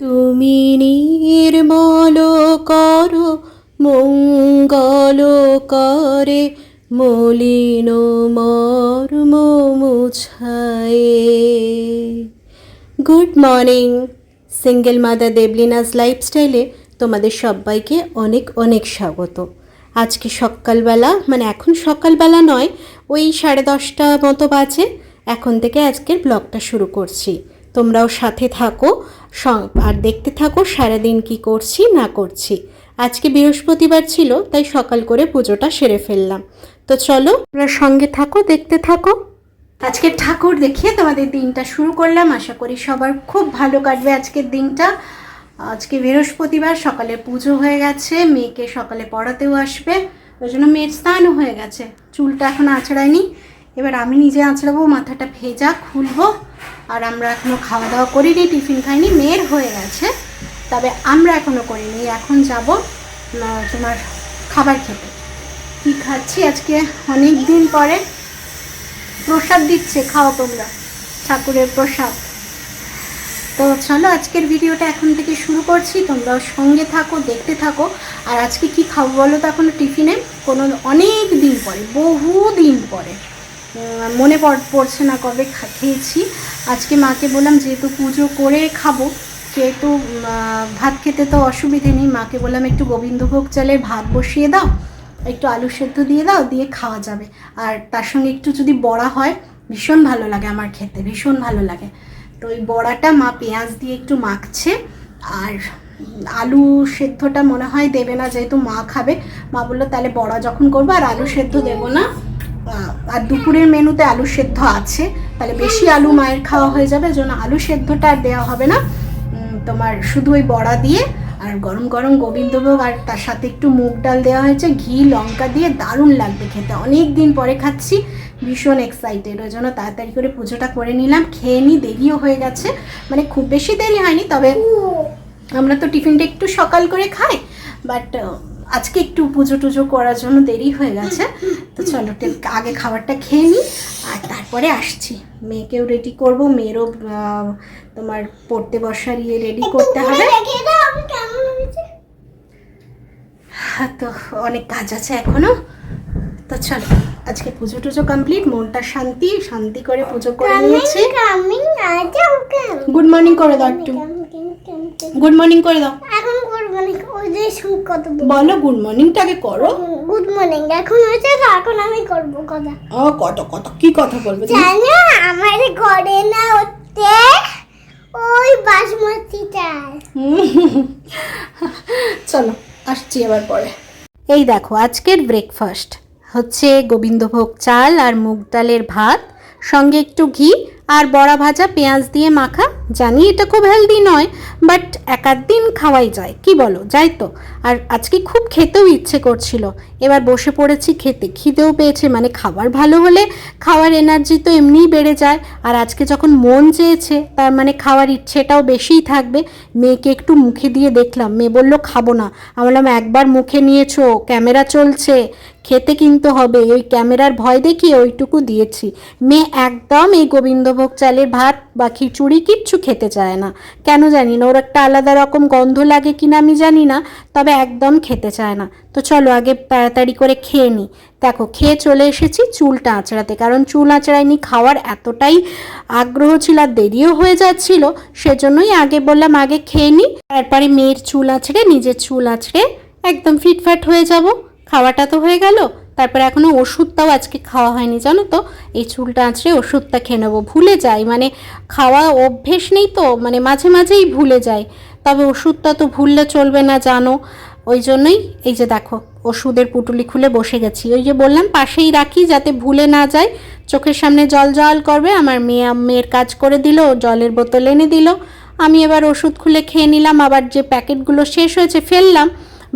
তুমি নির্মল করো, মঙ্গল করে, মলিন মর্ম মুছায়ে। গুড মর্নিং, সিঙ্গেল মাদার দেবলিনাস লাইফস্টাইলে তোমাদের সবাইকে অনেক অনেক স্বাগত। আজকে সকালবেলা মানে এখন সকালবেলা নয়, ওই সাড়ে দশটা মতো বাজে, এখন থেকে আজকের ব্লগটা শুরু করছি। তোমরাও সাথে থাকো আর দেখতে থাকো সারাদিন কি করছি, না করছি। আজকে বৃহস্পতিবার ছিল, তাই সকাল করে পুজোটা সেরে ফেললাম। তো চলো, তোমরা সঙ্গে থাকো, দেখতে থাকো। আজকে ঠাকুর দেখিয়ে তোমাদের দিনটা শুরু করলাম। আশা করি সবার খুব ভালো কাটবে আজকের দিনটা। আজকে বৃহস্পতিবার, সকালে পুজো হয়ে গেছে, মেয়েকে সকালে পড়াতেও আসবে। ওই জন্য মেয়ের স্নানও হয়ে গেছে। চুলটা এখন আঁচড়ায়নি। এবার আমি নিজে আঁচড়াবো, মাথাটা ভেজা, খুলবো, আর আমরা এখনও খাওয়া দাওয়া করিনি, টিফিন খাইনি, মেয়ের হয়ে গেছে, তবে আমরা এখনও করিনি, এখন যাব তোমার খাবার খেতে। কী খাচ্ছি? আজকে অনেক দিন পরে প্রসাদ দিচ্ছে, খাও তোমরা, ঠাকুরের প্রসাদ। তো চলো, আজকের ভিডিওটা এখন থেকে শুরু করছি, তোমরাও সঙ্গে থাকো, দেখতে থাকো, আর আজকে কি খাব বলো তো এখনও টিফিনে? কোনো অনেক দিন পরে, বহু দিন পরে। মনে পড়- পড়ছে না কবে খেয়েছি। আজকে মাকে বললাম যেহেতু পুজো করে খাব যেহেতু ভাত খেতে তো অসুবিধে নেই। মাকে বললাম একটু গোবিন্দভোগ চালের ভাত বসিয়ে দাও, একটু আলু সেদ্ধ দিয়ে দাও, দিয়ে খাওয়া যাবে। আর তার সঙ্গে একটু যদি বড়া হয়, ভীষণ ভালো লাগে আমার খেতে, ভীষণ ভালো লাগে। তো ওই বড়াটা মা পেঁয়াজ দিয়ে একটু মাখছে। আর আলু সেদ্ধটা মনে হয় দেবে না, যেহেতু মা খাবে। মা বলল, তাহলে বড়া যখন করব আর আলু সেদ্ধ দেবো না। আর দুপুরের মেনুতে আলু সেদ্ধ আছে। তাহলে বেশি আলু মায়ের খাওয়া হয়ে যাবে জন্য আলু সেদ্ধটা আর দেওয়া হবে না। তোমার শুধু ওই বড়া দিয়ে আর গরম গরম গোবিন্দভোগ আর তার সাথে একটু মুগ ডাল দেওয়া হয়েছে। ঘি, লঙ্কা দিয়ে দারুণ লাগবে খেতে। অনেক দিন পরে খাচ্ছি, ভীষণ এক্সাইটেড ওই জন্য তাড়াতাড়ি করে পুজোটা করে নিলাম। খেয়ে নিই দেরিও হয়ে গেছে। মানে খুব বেশি দেরি হয়নি, তবে আমরা তো টিফিনটা একটু সকাল করে খাই। বাট আজকে একটু পুজো টুজো করার জন্য দেরি হয়ে গেছে। তো চলো আগে খাবারটা খেয়ে নিই আর তারপরে আসছি। মেয়েকেও রেডি করব মেয়েরও তোমার পড়তে বসার ইয়ে রেডি করতে হবে। হ্যাঁ, তো অনেক কাজ আছে এখনও। তো চলো আজকে পুজো টুজো কমপ্লিট মনটা শান্তি শান্তি করে পুজো করে নিয়েছি। গুড মর্নিং করে দাও একটু। গুড মর্নিং করে দাও। এখন করব না ওই যে শুন কত বলো গুড মর্নিংটাকে করো। গুড মর্নিং এখন হয়েছে তো এখন আমি করব কথা। ও কত কত কি কথা বলবে? জানো আমার ঘরে না হচ্ছে ওই বাসমতি চাল। চলো আসছি এবার পরে। এই দেখো আজকের ব্রেকফাস্ট হচ্ছে গোবিন্দভোগ চাল আর মুগ ডালের ভাত সঙ্গে একটু ঘি আর বড়া ভাজা পেঁয়াজ দিয়ে মাখা, জানি এটা খুব হেলদি নয় বাট এক দিন খাওয়াই যায়, কি বলো? যাই তো। আর আজকে খুব খেতেও ইচ্ছে করছিল। এবার বসে পড়েছি খেতে, খিদেও পেয়েছে মানে খাবার ভালো হলে খাওয়ার এনার্জি তো এমনিই বেড়ে যায়। আর আজকে যখন মন চেয়েছে, তার মানে খাওয়ার ইচ্ছেটাও বেশিই থাকবে। মেয়েকে একটু মুখে দিয়ে দেখলাম, মেয়ে বলল, খাব না। আমি বললাম, একবার মুখে নিয়েছো, ক্যামেরা চলছে। খেতে কিন্তু হবে। ওই ক্যামেরার ভয় দেখিয়ে ওইটুকু দিয়েছি। মেয়ে একদম এই গোবিন্দভোগ চালের ভাত বা খিচুড়ি কিচ্ছু খেতে চায় না। কেন জানি না, ওর একটা আলাদা রকম গন্ধ লাগে কিনা আমি জানি না, তবে একদম খেতে চায় না। তো চলো আগে তাড়াতাড়ি করে খেয়ে নিই দেখো, খেয়ে চলে এসেছি চুলটা আঁচড়াতে, কারণ চুল আঁচড়াইনি খাওয়ার এতটাই আগ্রহ ছিল আর দেরিও হয়ে যাচ্ছিল, সেজন্যই আগে বললাম আগে খেয়ে নিই তারপরে মেয়ের চুল আঁচড়ে, নিজের চুল আঁচড়ে একদম ফিটফাট হয়ে যাব। খাওয়াটা তো হয়ে গেল। তারপর এখনও ওষুধটাও আজকে খাওয়া হয়নি, জানো তো? এই চুলটা আঁচড়ে ওষুধটা খেয়ে নেব। ভুলে যাই মানে খাওয়া অভ্যেস নেই তো মানে মাঝে মাঝেই ভুলে যাই। তবে ওষুধটা তো ভুললে চলবে না, জানো? ওই জন্যই এই যে দেখো, ওষুধের পুটুলি খুলে বসে গেছি। ওই যে বললাম, পাশেই রাখি যাতে ভুলে না যায় চোখের সামনে জল জল করবে, আমার মেয়ে মেয়ের কাজ করে দিল, জলের বোতল এনে দিল। আমি এবার ওষুধ খুলে খেয়ে নিলাম, আবার যে প্যাকেটগুলো শেষ হয়েছে ফেললাম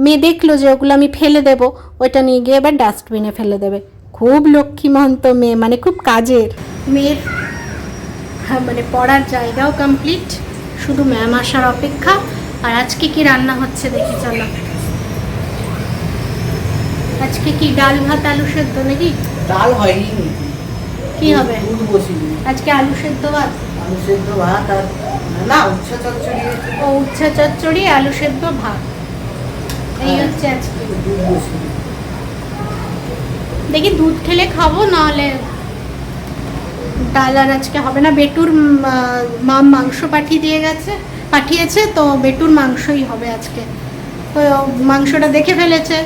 মেয়ে দেখল যে ওগুলো আমি ফেলে দেবো ওইটা নিয়ে গিয়ে এবার ডাস্টবিনে ফেলে দেবে। খুব লক্ষ্মীমন্ত মেয়ে মানে খুব কাজের। মেয়ের হ্যাঁ মানে পড়ার জায়গাও কমপ্লিট শুধু ম্যাম আসার অপেক্ষা। আর আজকে কি রান্না হচ্ছে দেখি চলো। আজকে কি ডাল ভাত আলু সেদ্ধ নাকি? ডাল হয়নি কি হবে? আজকে আলু সেদ্ধ ভাত? আলু সেদ্ধ ভাত আর না উচ্চ চচ্চড়ি। ও উচ্ছা চচ্চড়ি আলু সেদ্ধ ভাত। এই হ্যাঁ। হচ্ছে আজকে। দেখি দুধ খেলে খাব নাহলে ডাল আর আজকে হবে না। বেটুর মা মাংস পাঠিয়ে দিয়ে গেছে পাঠিয়েছে তো বেটুর মাংসই হবে আজকে। তো মাংসটা দেখে ফেলেছে।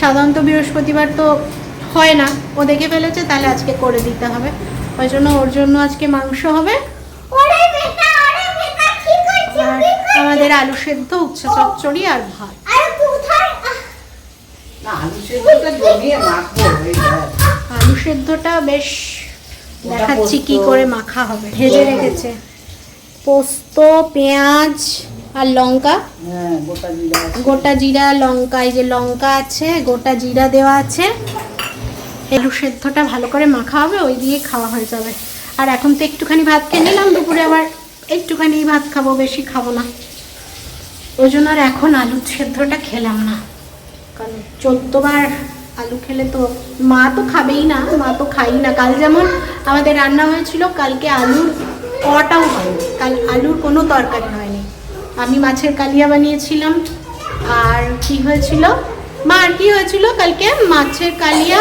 সাধারণত বৃহস্পতিবার তো হয় না। ও দেখে ফেলেছে তাহলে আজকে করে দিতে হবে। ওই জন্য ওর জন্য আজকে মাংস হবে। আর আমাদের আলু সেদ্ধ উচ্ছা চচ্চড়ি আর ভাত। আলু সেদ্ধটা বেশ দেখাচ্ছি কি করে মাখা হবে। ভেজে রেখেছে। পোস্ত পেঁয়াজ আর লঙ্কা। হ্যাঁ গোটা জিরা আছে। গোটা জিরা লঙ্কা এই যে লঙ্কা আছে গোটা জিরা দেওয়া আছে। আলু সেদ্ধটা ভালো করে মাখা হবে ওই দিয়ে খাওয়া হয়ে যাবে। আর এখন তো একটুখানি ভাত খেয়ে নিলাম দুপুরে আবার একটুখানি ভাত খাব বেশি খাব না। ওই জন্য আর এখন আলু সেদ্ধটা খেলাম না। কারণ চোদ্দবার আলু খেলে তো মা তো খাবেই না, মা তো খাই না। কাল যেমন আমাদের রান্না হয়েছিল, কালকে আলুর কটাও হয়নি। কাল আলুর কোনো তরকারি হয়নি। আমি মাছের কালিয়া বানিয়েছিলাম। আর কি হয়েছিল? মা, আর কি হয়েছিল কালকে? মাছের কালিয়া?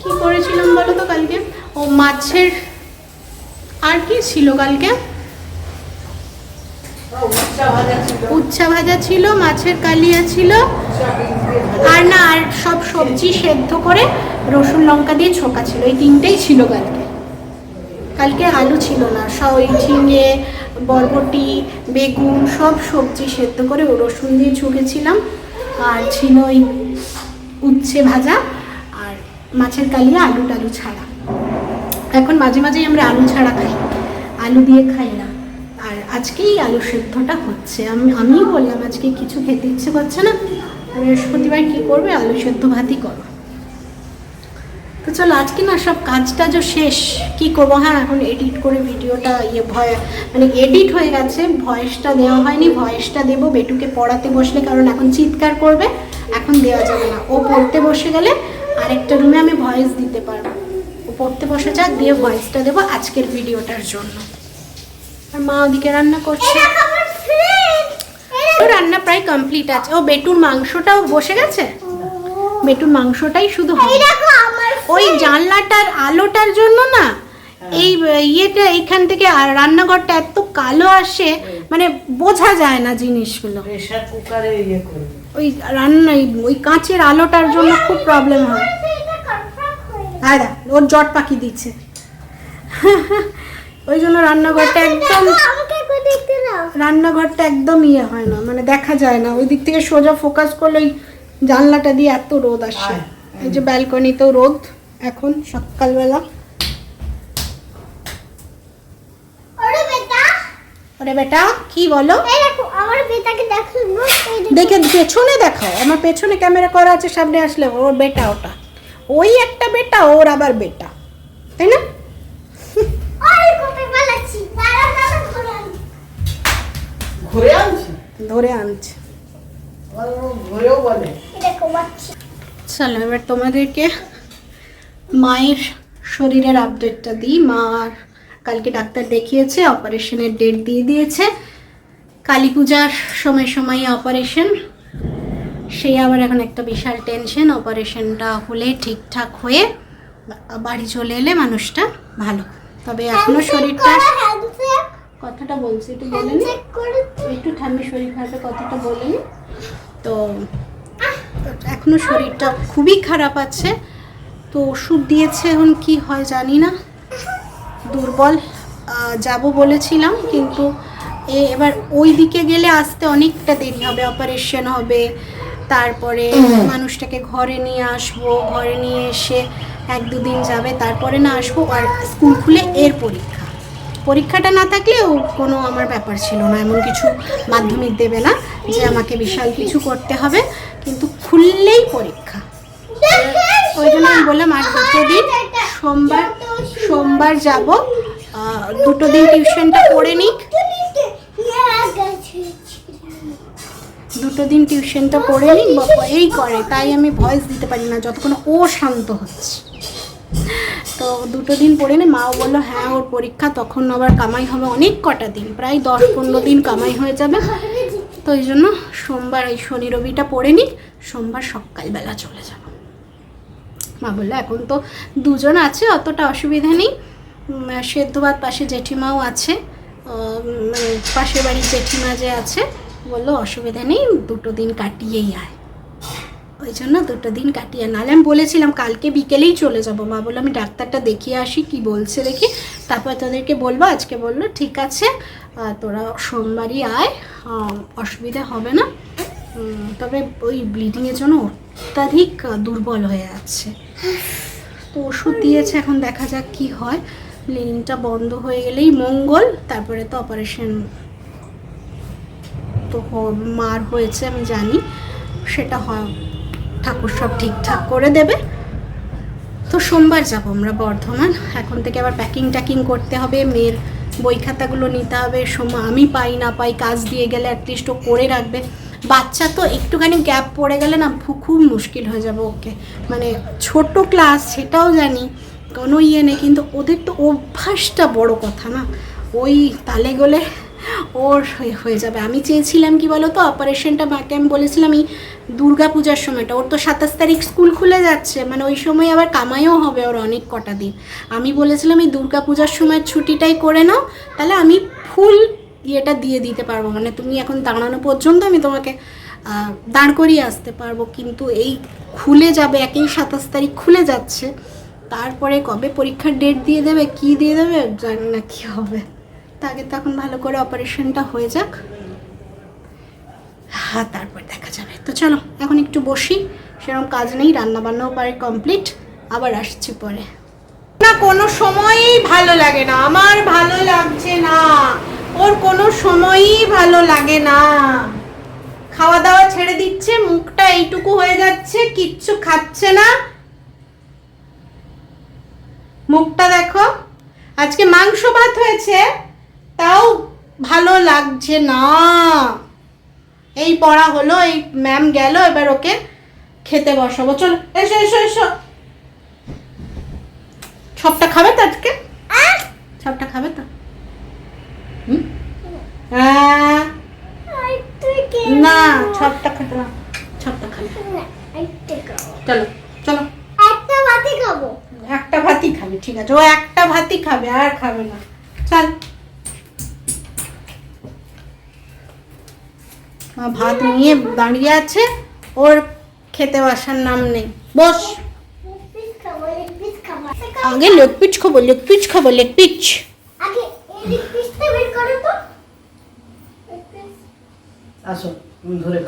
কি করেছিলাম বলো তো কালকে? ও, মাছের আর কি ছিল কালকে? উচ্ছা ভাজা ছিল। মাছের কালিয়া ছিল। আর না, আর সব সবজি সেদ্ধ করে রসুন লঙ্কা দিয়ে ছোকা ছিল। এই তিনটেই ছিল কালকে। কালকে আলু ছিল না। ওই ঝিঙে, বরবটি, বেগুন, সব সবজি সেদ্ধ করে ও রসুন দিয়ে ছুঁকেছিলাম আর ছিল ওই উচ্ছে ভাজা আর মাছের কালিয়া আলু টালু ছাড়া। এখন মাঝে মাঝেই আমরা আলু ছাড়া খাই। আলু দিয়ে খাই না। আর আজকেই আলু সেদ্ধটা হচ্ছে। আমি, আমিই বললাম আজকে কিছু খেতে ইচ্ছে করছে না। বৃহস্পতিবার কি করবে? আলু সেদ্ধ ভাতই করো। তো চলো, আজকে না সব কাজটা যে শেষ, কি করব? হ্যাঁ এখন এডিট করে ভিডিওটা ইয়ে ভয় মানে এডিট হয়ে গেছে। ভয়েসটা দেওয়া হয়নি, ভয়েসটা দেবো। বেটুকে পড়াতে বসলে, কারণ এখন চিৎকার করবে। এখন দেওয়া যাবে না। ও পড়তে বসে গেলে আরেকটা রুমে আমি ভয়েস দিতে পারব। ও পড়তে বসে যাক, দিয়ে ভয়েসটা দেবো আজকের ভিডিওটার জন্য। আর মা ওদিকে রান্না করছে। ও রান্না প্রায় কমপ্লিট আছে। ও বেটুর মাংসটাও বসে গেছে? বেটুর মাংসটাই শুধু ওই জানলাটার আলোটার জন্য না এই ইয়েটা এইখান থেকে আর রান্নাঘরটা এত কালো আসে মানে বোঝা যায় না জিনিসগুলো। প্রেসার কুকারে ইয়ে ওই রান্না ওই কাঁচের আলোটার জন্য খুব প্রবলেম হয়। হয়ে দেখ, ওর জট পাখি দিচ্ছে। ওই জন্য রান্নাঘরটা একদম রান্নাঘরটা একদম ইয়ে হয় না মানে দেখা যায় না। ওই দিক থেকে সোজা ফোকাস করলে ওই জানলাটা দিয়ে এত রোদ আসে। এই যে ব্যালকনিতেও রোদ এখন সকালবেলা। ওরে বেটা। কি বলো? আমার বেটাকে দেখো দেখো। দেখে পেছনে দেখাও। আমার পেছনে ক্যামেরা করা আছে সামনে আসলে ওর বেটা ওটা। ওই একটা বেটা ওর আবার বেটা। তাই না? ঘুরে আনছি? ধরে আনছে। বলে। চলো এবার তোমাদেরকে মায়ের শরীরের আপডেটটা দিই। মা আর কালকে ডাক্তার দেখিয়েছে অপারেশনের ডেট দিয়ে দিয়েছে। কালী পূজার সময় সময় অপারেশন। সেই আবার এখন একটা বিশাল টেনশন অপারেশনটা হলে ঠিকঠাক হয়ে বাড়ি চলে এলে মানুষটা ভালো। তবে এখনও শরীরটা কথাটা বলছি, একটু বলে নি। একটু ঠান্ডা শরীর খারাপের কথাটা বলে নি। তো এখনও শরীরটা খুবই খারাপ আছে। তো ওষুধ দিয়েছে এখন কি হয় জানি না। দুর্বল যাব বলেছিলাম, কিন্তু এ এবার ওই দিকে গেলে আসতে অনেকটা দেরি হবে অপারেশন হবে। তারপরে মানুষটাকে ঘরে নিয়ে আসব, ঘরে নিয়ে এসে এক দুদিন যাবে, তারপরে না আসব, আর স্কুল খুলে এর পরীক্ষা। পরীক্ষাটা না থাকলেও কোনো আমার ব্যাপার ছিল না, এমন কিছু মাধ্যমিক দেবে না যে আমাকে বিশাল কিছু করতে হবে, কিন্তু খুললেই পরীক্ষা। ওই জন্য আমি বললাম, আর দুটো দিন সোমবার সোমবার যাব দুটো দিন টিউশনটা করে নিক। দুটো দিন টিউশনটা করে নিক এই করে, তাই আমি ভয়েস দিতে পারি না, যতক্ষণ ও শান্ত হচ্ছে। তো দুটো দিন পরে নে, মাও বলল হ্যাঁ ওর পরীক্ষা, তখন আবার কামাই হবে অনেক কটা দিন, প্রায় দশ পনেরো দিন কামাই হয়ে যাবে। তো এই জন্য সোমবার, এই শনি রবিটা পড়ে নিক সোমবার সকালবেলা চলে যাব। মা বলল, এখন তো দুজন আছে, অতটা অসুবিধা নেই। সেদ্ধ ভাত পাশে জেঠিমাও আছে মানে পাশের বাড়ির জেঠিমা যে আছে, বলল, অসুবিধা নেই, দুটো দিন কাটিয়েই আয়। ওই জন্য দুটো দিন কাটিয়ে নাহলে আমি বলেছিলাম কালকে বিকেলেই চলে যাব। মা বলল, আমি ডাক্তারটা দেখিয়ে আসি, কি বলছে দেখি। তারপর তোদেরকে বলব, আজকে বলল, ঠিক আছে তোরা সোমবারই আয় অসুবিধা হবে না। তবে ওই ব্লিডিংয়ের জন্য অত্যাধিক দুর্বল হয়ে যাচ্ছে তো ওষুধ দিয়েছে, এখন দেখা যাক কি হয়। ব্লিডিংটা বন্ধ হয়ে গেলেই মঙ্গল, তারপরে তো অপারেশন তো মার হয়েছে, আমি জানি। সেটা হয় ঠাকুর সব ঠিকঠাক করে দেবে। তো সোমবার যাব আমরা বর্ধমান। এখন থেকে আবার প্যাকিং ট্যাকিং করতে হবে। মেয়ের বই খাতাগুলো নিতে হবে। সময় আমি পাই না পাই কাজ দিয়ে গেলে অ্যাটলিস্ট ও করে রাখবে। বাচ্চা তো একটুখানি গ্যাপ পড়ে গেলে না খুব মুশকিল হয়ে যাবে ওকে। মানে ছোট ক্লাস সেটাও জানি। কোনো ইয়ে নেই, কিন্তু ওদের তো অভ্যাসটা বড় কথা না। ওই তালে গলে ওর হয়ে- যাবে। আমি চেয়েছিলাম কি বলো তো অপারেশনটা মাকে আমি বলেছিলাম, এই দুর্গা পূজার সময়টা। ওর তো সাতাশ তারিখ স্কুল খুলে যাচ্ছে। মানে ওই সময় আবার কামাইও হবে ওর অনেক কটা দিন। আমি বলেছিলাম, এই দুর্গা পূজার সময় ছুটিটাই করে নাও। তাহলে আমি ফুল ইয়েটা দিয়ে দিতে পারব। মানে তুমি এখন দাঁড়ানো পর্যন্ত আমি তোমাকে দাঁড় করিয়ে আসতে পারব। কিন্তু এই খুলে যাবে, একই সাতাশ তারিখ খুলে যাচ্ছে। তারপরে কবে পরীক্ষার ডেট দিয়ে দেবে, কি দিয়ে দেবে, জানি না কি হবে। তাকে তখন ভালো করে অপারেশনটা হয়ে যাক। হ্যাঁ তারপর দেখা যাবে। তো চলো, এখন একটু বসি। সেরকম কাজ নেই রান্না বান্নাও পারে কমপ্লিট আবার আসছি পরে। না, কোনো সময়ই ভালো লাগে না। আমার ভালো লাগছে না। ওর কোনো সময়ই ভালো লাগে না। খাওয়া দাওয়া ছেড়ে দিচ্ছে, মুখটা এইটুকু হয়ে যাচ্ছে, কিচ্ছু খাচ্ছে না। মুখটা দেখো। আজকে মাংস ভাত হয়েছে। তাও ভালো লাগছে না। এই পড়া হলো এই ম্যাম গেল এবার ওকে খেতে বসাবো। চলো এসো এসো এসো। সবটা খাবে তো আজকে? সবটা খাবে তো? আহ, না সবটা খেতে না সবটা খাবে। চলো চলো। একটা ভাতে খাব। একটা ভাতই খাবে ঠিক আছে। ও একটা ভাতই খাবে আর খাবে না। চল। ভাত নিয়ে দাঁড়িয়ে আছে ওর খেতে বসার নাম নেই। বস। আগে লেগ পিচ খাব লেগ পিচ খাব লেগ পিচ।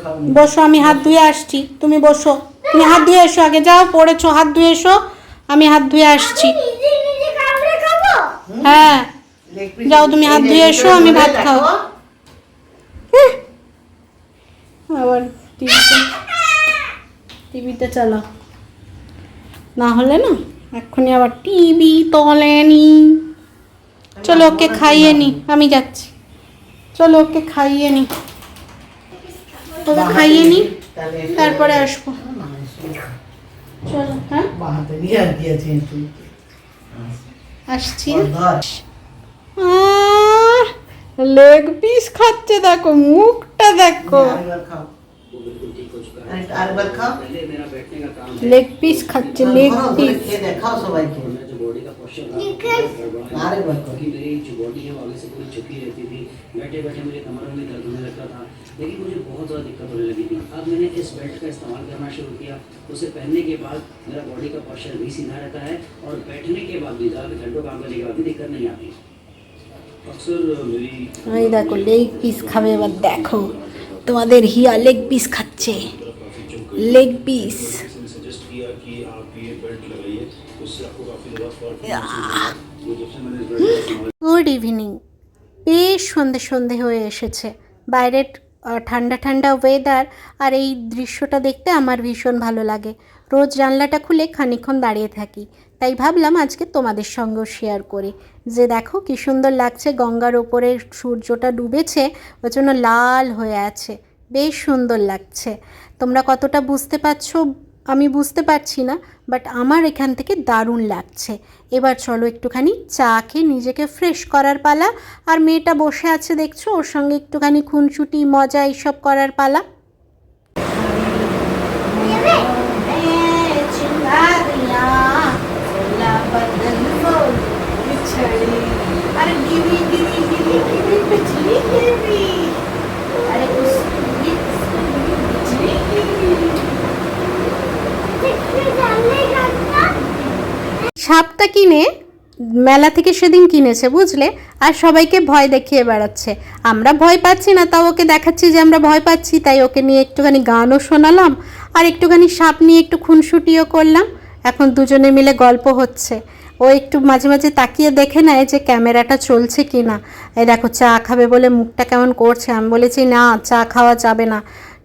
খাও। বসো আমি হাত ধুয়ে আসছি। তুমি বসো। তুমি হাত ধুয়ে এসো আগে যাও পড়েছো হাত ধুয়ে এসো। আমি হাত ধুয়ে আসছি। হ্যাঁ। যাও তুমি হাত ধুয়ে এসো, আমি ভাত দেখো। খাব। আবার টিভিতে টিভিতে চালাও না হলে না এক্ষুনি আবার টিভি তোলেনি চলো ওকে খাইয়ে নি আমি যাচ্ছি। চলো ওকে খাইয়ে নি। ওকে খাইয়ে নি তারপরে আসব। চলো হ্যাঁ? আসছি। লেগ পিস খাচ্ছে দেখো মুখটা দেখো। আরেকবার খাও আরেকটা- আরেকবার খাও লেগ পিস খাচ্ছে লেগ ধরো, ধরে পিস খেয়ে দেখাও সবাইকে আরেকবার করো मेरी जो बॉडी है वो आगे से पूरी झुकी रहती थी बैठे बैठे मेरे कमरों में दर्द होने लगता था लेकिन मुझे बहुत ज़्यादा दिक्कत होने लगी थी अब मैंने इस बेल्ट का इस्तेमाल करना शुरू किया उसे पहनने के बाद मेरा बॉडी का पोस्चर भी सीधा रहता है और बैठने के बाद भी ज़्यादा घंटों काम करने के बाद भी दिक्कत नहीं आती अक्सर मेरी এই দেখো লেগ পিস খাবে এবার দেখো তোমাদের হিয়া লেগ পিস খাচ্ছে লেগ পিস গুড ইভিনিং বেশ সন্ধে সন্ধে হয়ে এসেছে। বাইরের ঠান্ডা ঠান্ডা ওয়েদার আর এই দৃশ্যটা দেখতে আমার ভীষণ ভালো লাগে। রোজ জানলাটা খুলে খানিক্ষণ দাঁড়িয়ে থাকি। তাই ভাবলাম আজকে তোমাদের সঙ্গেও শেয়ার করে। যে দেখো কী সুন্দর লাগছে গঙ্গার ওপরে সূর্যটা ডুবেছে ওই জন্য লাল হয়ে আছে। বেশ সুন্দর লাগছে। তোমরা কতটা বুঝতে পারছ আমি বুঝতে পারছি না বাট আমার এখান থেকে দারুণ লাগছে। এবার চলো একটুখানি চা খেয়ে নিজেকে ফ্রেশ করার পালা। আর মেয়েটা বসে আছে দেখছ, ওর সঙ্গে একটুখানি খুনসুটি, মজা এইসব করার পালা। সাপটা কিনে মেলা থেকে সেদিন কিনেছে, বুঝলে? আর সবাইকে ভয় দেখিয়ে বেড়াচ্ছে। আমরা ভয় পাচ্ছি না, তাও ওকে দেখাচ্ছি যে আমরা ভয় পাচ্ছি, তাই ওকে নিয়ে একটুখানি গানও শোনালাম, আর একটুখানি সাপ নিয়ে একটু খুনসুটিও করলাম। এখন দুজনে মিলে গল্প হচ্ছে। ও একটু মাঝে মাঝে তাকিয়ে দেখে নেয় যে ক্যামেরাটা চলছে কি না। এই দেখো, চা খাবে বলে মুখটা কেমন করছে? আমি বলেছি, না, চা খাওয়া যাবে না।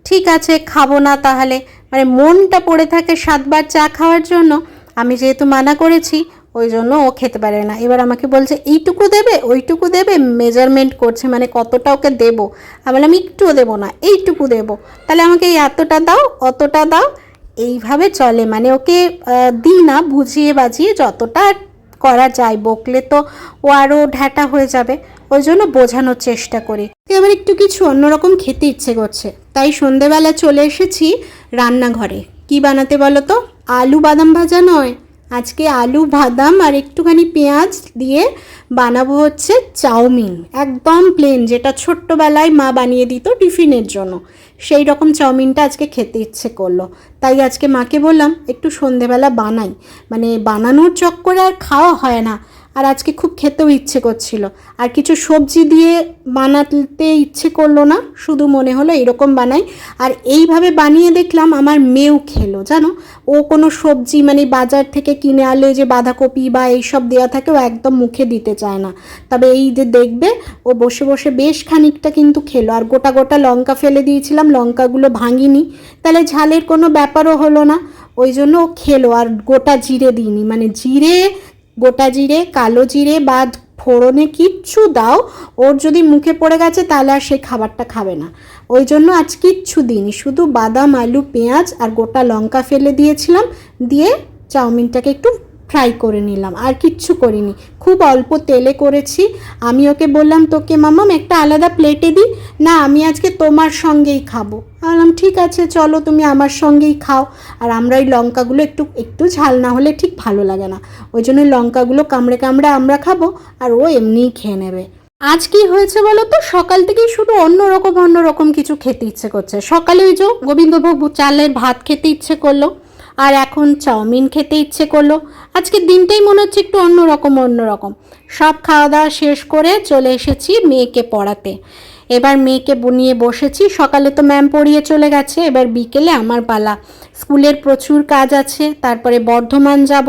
ঠিক আছে, খাব না তাহলে। মানে মনটা পড়ে থাকে সাতবার চা খাওয়ার জন্য। আমি যেহেতু মানা করেছি, ওই জন্য ও খেতে পারে না। এবার আমাকে বলছে, এইটুকু দেবে, ওইটুকু দেবে মেজারমেন্ট করছে মানে কতটা ওকে দেবো? আমি বললাম, একটুও দেবো না, এইটুকু দেবো। তাহলে আমাকে এই এতটা দাও, অতটা দাও, এইভাবে চলে। মানে ওকে দিই না, বুঝিয়ে বাজিয়ে যতটা করা যায়, বকলে তো ও আরও ঢ্যাটা হয়ে যাবে। ওই জন্য বোঝানোর চেষ্টা করি। এবার একটু কিছু অন্যরকম খেতে ইচ্ছে করছে। তাই সন্ধেবেলা চলে এসেছি রান্নাঘরে। কি বানাতে বলো তো আলু বাদাম ভাজা নয়। আজকে আলু, বাদাম আর একটুখানি পেঁয়াজ দিয়ে বানাবো হচ্ছে চাউমিন। একদম প্লেন যেটা ছোট্টবেলায় মা বানিয়ে দিত টিফিনের জন্য। সেই রকম চাউমিনটা আজকে খেতে ইচ্ছে করল। তাই আজকে মাকে বললাম, একটু সন্ধেবেলা বানাই। মানে বানানোর চক্করে আর খাওয়া হয় না। আর আজকে খুব খেতেও ইচ্ছে করছিল। আর কিছু সবজি দিয়ে বানাতে ইচ্ছে করল না, শুধু মনে হলো এরকম বানাই। আর এইভাবে বানিয়ে দেখলাম আমার মেয়েও খেলো, জানো? ও কোনো সবজি মানে বাজার থেকে কিনে আলে যে বাঁধাকপি বা এইসব দেওয়া থাকে, ও একদম মুখে দিতে চায় না। তবে এই যে দেখবে, ও বসে বসে বেশ খানিকটা কিন্তু খেলো। আর গোটা গোটা লঙ্কা ফেলে দিয়েছিলাম, লঙ্কাগুলো ভাঙিনি। তাহলে ঝালের কোনো ব্যাপারও হলো না। ওই জন্য ও খেলো, আর গোটা জিরে দিইনি। মানে জিরে গোটা জিরে, কালো জিরে বা ফোড়নে কিচ্ছু দাও। ওর যদি মুখে পড়ে গেছে তাহলে আর সেই খাবারটা খাবে না। ওই জন্য আজ কিচ্ছু দিইনি। শুধু বাদাম, আলু, পেঁয়াজ আর গোটা লঙ্কা ফেলে দিয়েছিলাম। দিয়ে চাউমিনটাকে একটু ফ্রাই করে নিলাম, আর কিচ্ছু করিনি। খুব অল্প তেলে করেছি। আমি ওকে বললাম, তোকে মামাম একটা আলাদা প্লেটে দিই। না, আমি আজকে তোমার সঙ্গেই খাব। বললাম, ঠিক আছে, চলো, তুমি আমার সঙ্গেই খাও। আর আমরা ওই লঙ্কাগুলো একটু একটু ঝাল না হলে ঠিক ভালো লাগে না। ওই জন্য লঙ্কাগুলো কামড়ে কামড়ে আমরা খাব, আর ও এমনিই খেয়ে নেবে। আজ কি হয়েছে বলো তো? সকাল থেকেই শুধু অন্যরকম অন্যরকম কিছু খেতে ইচ্ছে করছে। সকালে ওই যে গোবিন্দভোগ চালের ভাত খেতে ইচ্ছে করল। আর এখন চাউমিন খেতে ইচ্ছে করল। আজকে দিনটাই মনে হচ্ছে একটু অন্যরকম অন্যরকম সব খাওয়া দাওয়া শেষ করে চলে এসেছি মেয়েকে পড়াতে। এবার মেয়েকে নিয়ে বসেছি। সকালে তো ম্যাম পড়িয়ে চলে গেছে। এবার বিকেলে আমার পালা। স্কুলের প্রচুর কাজ আছে, তারপরে বর্ধমান যাব,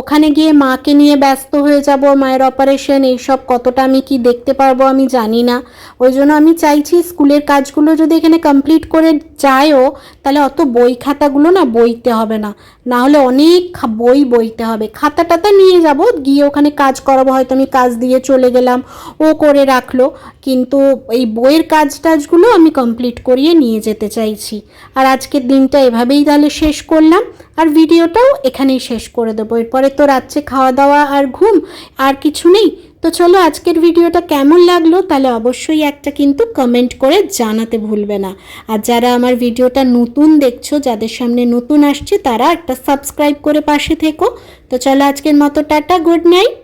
ওখানে গিয়ে মাকে নিয়ে ব্যস্ত হয়ে যাব, মায়ের অপারেশন এইসব কতটা আমি কি দেখতে পারব আমি জানি না। ওই জন্য আমি চাইছি স্কুলের কাজগুলো যদি এখানে কমপ্লিট করে যায়ও, তাহলে অত বই খাতাগুলো না বইতে হবে না। না হলে অনেক বই বইতে হবে। খাতা টাতা নিয়ে যাব, গিয়ে ওখানে কাজ করাবো, হয়তো আমি কাজ দিয়ে চলে গেলাম, ও করে রাখল। কিন্তু এই বইয়ের কাজ টাজগুলো আমি কমপ্লিট করিয়ে নিয়ে যেতে চাইছি। আর আজকের দিনটা এভাবেই তাহলে শেষ করলাম। আর ভিডিওটাও এখানেই শেষ করে দেবো। এরপরে তো রাত্রে খাওয়া দাওয়া আর ঘুম আর কিছু নেই। তো চলো আজকের ভিডিওটা কেমন লাগল তাহলে অবশ্যই একটা কিন্তু কমেন্ট করে জানাতে ভুলবে না। আর যারা আমার ভিডিওটা নতুন দেখছ, যাদের সামনে নতুন আসছে, তারা একটা সাবস্ক্রাইব করে পাশে থেকো। তো চলো আজকের মতো টাটা গুড নাইট